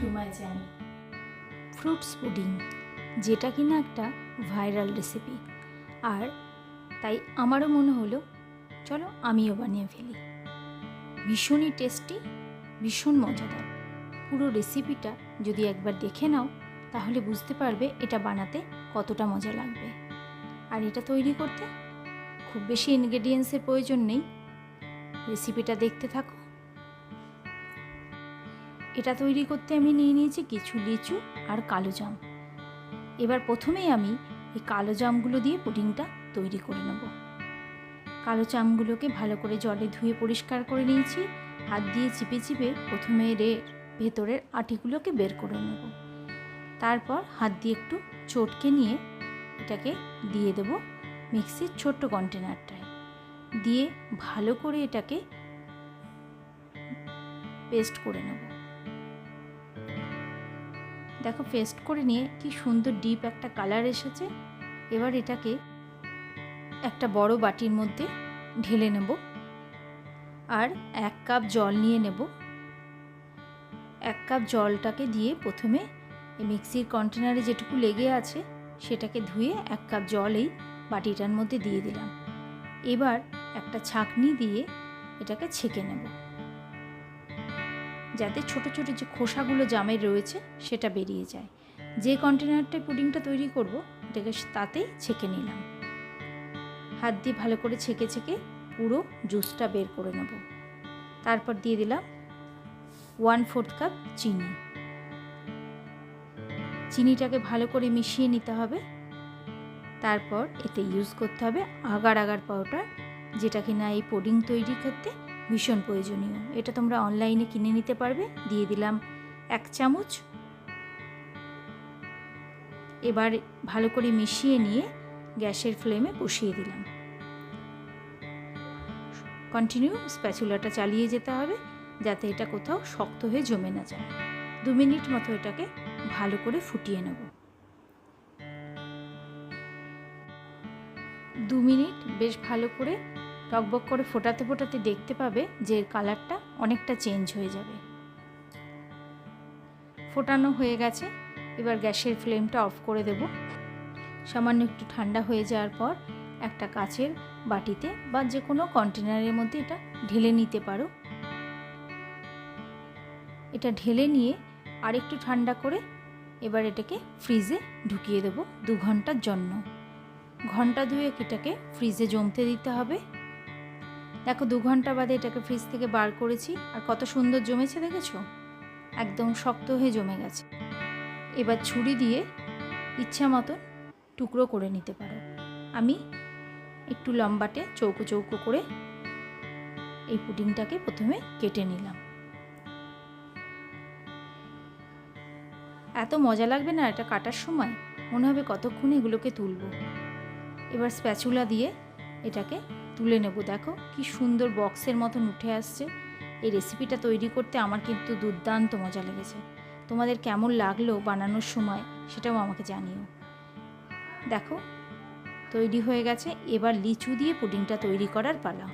To my channel fruits pudding যেটা কিনা একটা ভাইরাল রেসিপি আর তাই আমারও মনে হলো, চলো আমিও বানিয়ে ফেলি। ভীষণই টেস্টি ভীষণ মজাদার। পুরো রেসিপিটা যদি একবার দেখে নাও, তাহলে বুঝতে পারবে এটা বানাতে কতটা মজা লাগবে। আর এটা তৈরি করতে খুব বেশি ইনগ্রেডিয়েন্টসের প্রয়োজন নেই। রেসিপিটা দেখতে থাকো। এটা তৈরি করতে আমি নিয়ে নিয়েছি কিছু লিচু আর কালো জাম। এবার প্রথমেই আমি এই কালো জামগুলো দিয়ে পুডিংটা তৈরি করে নেব। কালো জামগুলোকে ভালো করে জলে ধুয়ে পরিষ্কার করে নিয়েছি। হাত দিয়ে চিপে চিপে প্রথমে রে ভেতরের আটিগুলোকে বের করে নেব। তারপর হাত দিয়ে একটু চটকে নিয়ে এটাকে দিয়ে দেব মিক্সির ছোট্ট কন্টেনারটায়। দিয়ে ভালো করে এটাকে পেস্ট করে নেব। দেখো পেস্ট করে নিয়ে কি সুন্দর ডিপ একটা কালার এসেছে। এবার এটাকে একটা বড় বাটির মধ্যে ঢেলে নেব আর এক কাপ জল নিয়ে নেব। এক কাপ জলটাকে দিয়ে প্রথমে মিক্সির কন্টেনারে যেটুকু লেগে আছে সেটাকে ধুয়ে এক কাপ জল এই বাটিটার মধ্যে দিয়ে দিলাম। এবার একটা ছাঁকনি দিয়ে এটাকে ছেঁকে নেব। যাতে ছোট ছোট যে খোসাগুলো জামের রয়েছে সেটা বেরিয়ে যায়। যে কন্টেনারটায় পুডিংটা তৈরি করব, এটাকে তাতেই ছেঁকে নিলাম। হাত দিয়ে ভালো করে ছেঁকে ছেঁকে পুরো জুসটা বের করে নেব। তারপর দিয়ে দিলাম ওয়ান ফোর্থ কাপ চিনি। চিনিটাকে ভালো করে মিশিয়ে নিতে হবে। তারপর এতে ইউজ করতে হবে আগার আগার পাউডার, যেটা কিনা এই পুডিং তৈরি করতে ভীষণ প্রয়োজনীয়। এটা তোমরা অনলাইনে কিনে নিতে পারবে। দিয়ে দিলাম এক চামচ। এবার ভালো করে মিশিয়ে নিয়ে গ্যাসের ফ্লেমে বসিয়ে দিলাম। কন্টিনিউ স্প্যাচুলাটা চালিয়ে যেতে হবে, যাতে এটা কোথাও শক্ত হয়ে জমে না যায়। দু মিনিট মতো এটাকে ভালো করে ফুটিয়ে নেব। দু মিনিট বেশ ভালো করে টকবক করে ফোটাতে ফোটাতে দেখতে পাবে যে এর কালারটা অনেকটা চেঞ্জ হয়ে যাবে। ফোটানো হয়ে গেছে। এবার গ্যাসের ফ্লেমটা অফ করে দেব। সামান্য একটু ঠান্ডা হয়ে যাওয়ার পর একটা কাচের বাটিতে বা যে কোনো কন্টেনারের মধ্যে এটা ঢেলে নিতে পারো। এটা ঢেলে নিয়ে আরেকটু ঠান্ডা করে এবার এটাকে ফ্রিজে ঢুকিয়ে দেবো দু ঘণ্টার জন্য। ঘণ্টা দুয়েক এটাকে ফ্রিজে জমতে দিতে হবে। দেখো, দু ঘণ্টা বাদে এটাকে ফ্রিজ থেকে বার করেছি। আর কত সুন্দর জমেছে দেখেছ? একদম শক্ত হয়ে জমে গেছে। এবার ছুরি দিয়ে ইচ্ছা মতন টুকরো করে নিতে পারো। আমি একটু লম্বাটে চৌকো চৌকো করে এই পুডিংটাকে প্রথমে কেটে নিলাম। এত মজা লাগবে না এটা কাটার সময়? মনে হবে কতক্ষণ এগুলোকে তুলব। এবার স্প্যাচুলা দিয়ে এটাকে তুলে নেব। দেখো, কি সুন্দর বক্সের মতন উঠে আসছে। এই রেসিপিটা তৈরি করতে আমার কিন্তু দুর্দান্ত মজা লেগেছে। তোমাদের কেমন লাগল বানানোর সময় সেটাও আমাকে জানিও। দেখো, তৈরি হয়ে গেছে। এবার লিচু দিয়ে পুডিংটা তৈরি করার পালা।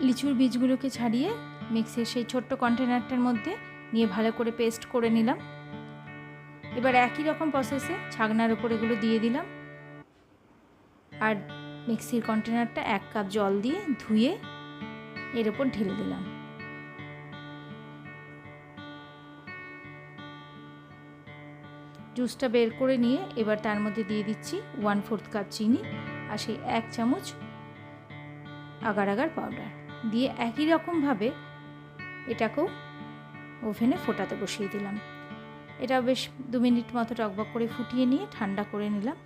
লিচুর বীজগুলোকে ছাড়িয়ে মিক্সির সেই ছোট্ট কন্টেনারটার মধ্যে নিয়ে ভালো করে পেস্ট করে নিলাম। এবার একই রকম প্রসেসে ছাগনার ওপর এগুলো দিয়ে দিলাম। আর মিক্সির কন্টেনারটা এক কাপ জল দিয়ে ধুয়ে এর ওপর ঢেলে দিলাম। জুসটা বের করে নিয়ে এবার তার মধ্যে দিয়ে দিচ্ছি ওয়ান ফোর্থ কাপ চিনি আর সেই এক চামচ আগার আগার পাউডার দিয়ে একই রকমভাবে এটাকেও ওভেনে ফোটাতে বসিয়ে দিলাম। এটা বেশ দু মিনিট মতো টকবক করে ফুটিয়ে নিয়ে ঠান্ডা করে নিলাম।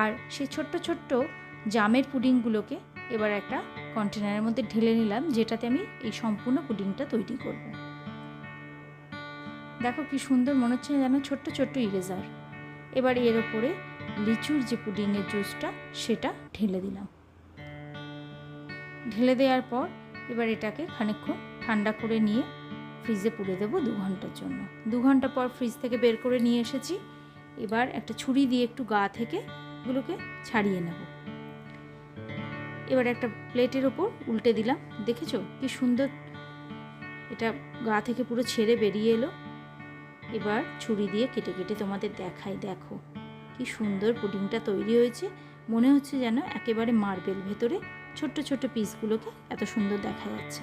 আর সেই ছোট্ট ছোট্ট জামের পুডিংগুলোকে এবার একটা কন্টেনারের মধ্যে ঢেলে নিলাম, যেটাতে আমি এই সম্পূর্ণ পুডিংটা তৈরি করব। দেখো কি সুন্দর মনে হচ্ছে যেন ছোট্ট ছোট্ট ইরেজার এবার এর ওপরে লিচুর যে পুডিংয়ের জুসটা, সেটা ঢেলে দিলাম। ঢেলে দেওয়ার পর এবার এটাকে খানিকক্ষণ ঠান্ডা করে নিয়ে ফ্রিজে পুড়ে দেবো দু ঘণ্টার জন্য। দু ঘণ্টা পর ফ্রিজ থেকে বের করে নিয়ে এসেছি। এবার একটা ছুরি দিয়ে একটু গা থেকে এগুলোকে ছাড়িয়ে নেব। এবার একটা প্লেটের ওপর উল্টে দিলাম। দেখেছ? কি সুন্দর। এটা গা থেকে পুরো ছেড়ে বেরিয়ে এলো। এবার ছুরি দিয়ে কেটে কেটে তোমাদের দেখাই। দেখো, কি সুন্দর পুডিংটা তৈরি হয়েছে। মনে হচ্ছে যেন একেবারে মার্বেল ভেতরে ছোট্ট ছোট্ট পিসগুলোকে এত সুন্দর দেখা যাচ্ছে।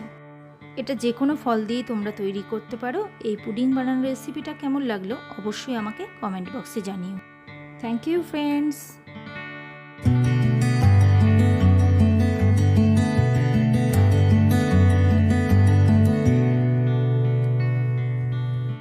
এটা যে কোনো ফল দিয়েই তোমরা তৈরি করতে পারো। এই পুডিং বানানোর রেসিপিটা কেমন লাগল অবশ্যই আমাকে কমেন্ট বক্সে জানিও। Thank you friends